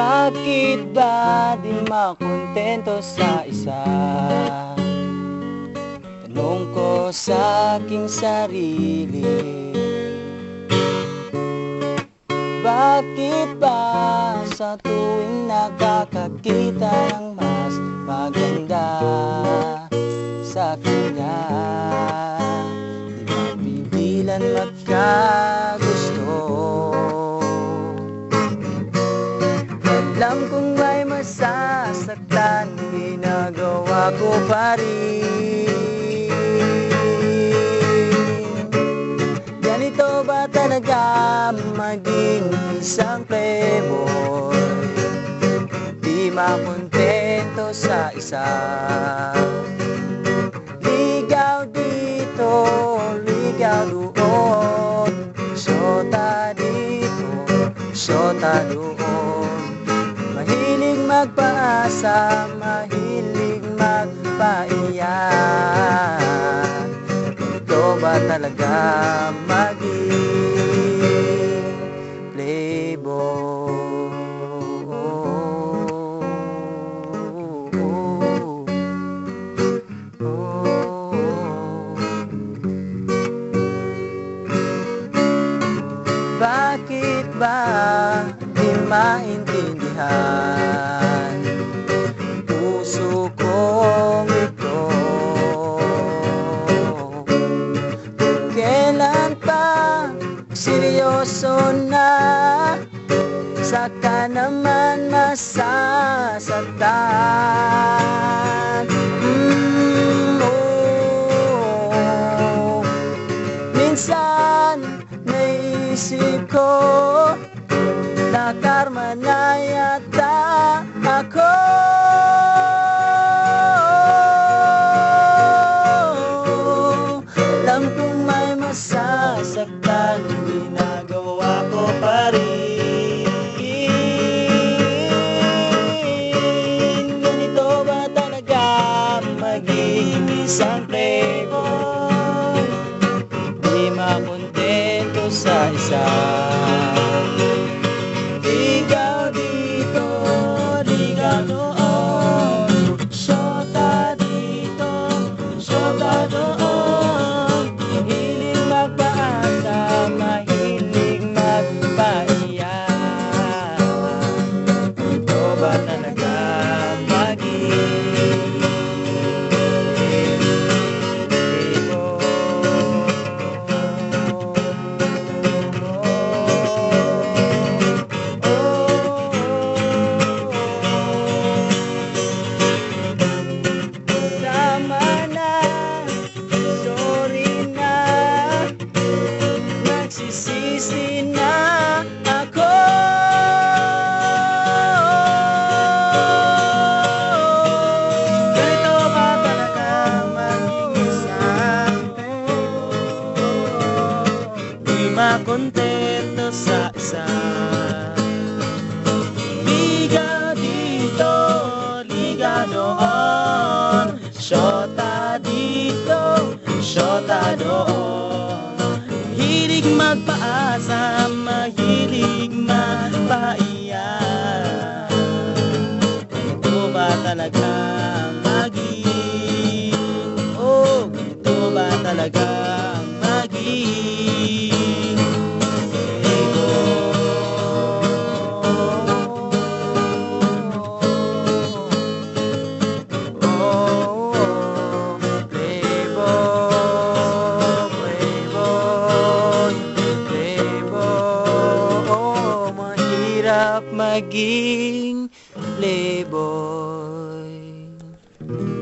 Bakit ba di makontento sa isa? Tanong ko sa aking sarili. Bakit ba sa tuwing nakakakita ng mas maganda sa kanya Di mapigilan magkagusto Alam kong may masasaktan Ginagawa ko pa rin. Ganito ba talaga maging isang playboy? Di makontento sa isa. Ligaw dito, ligaw doon. Syota dito, syota doon magpaasa, mahilig magpaiyak Ito ba talaga maging Bakit ba di maintindihan Saka naman masasaktan. Mm, oh. Minsan naisip ko Na karma na yata ako. Alam kong may masasaktan sa Di makontento sa isa. Liga dito, liga doon Shota dito, shota doon Hilig magpaasa, mahilig magpaiyak Ito ba talaga maging? Oh, ito ba talaga maging maging playboy.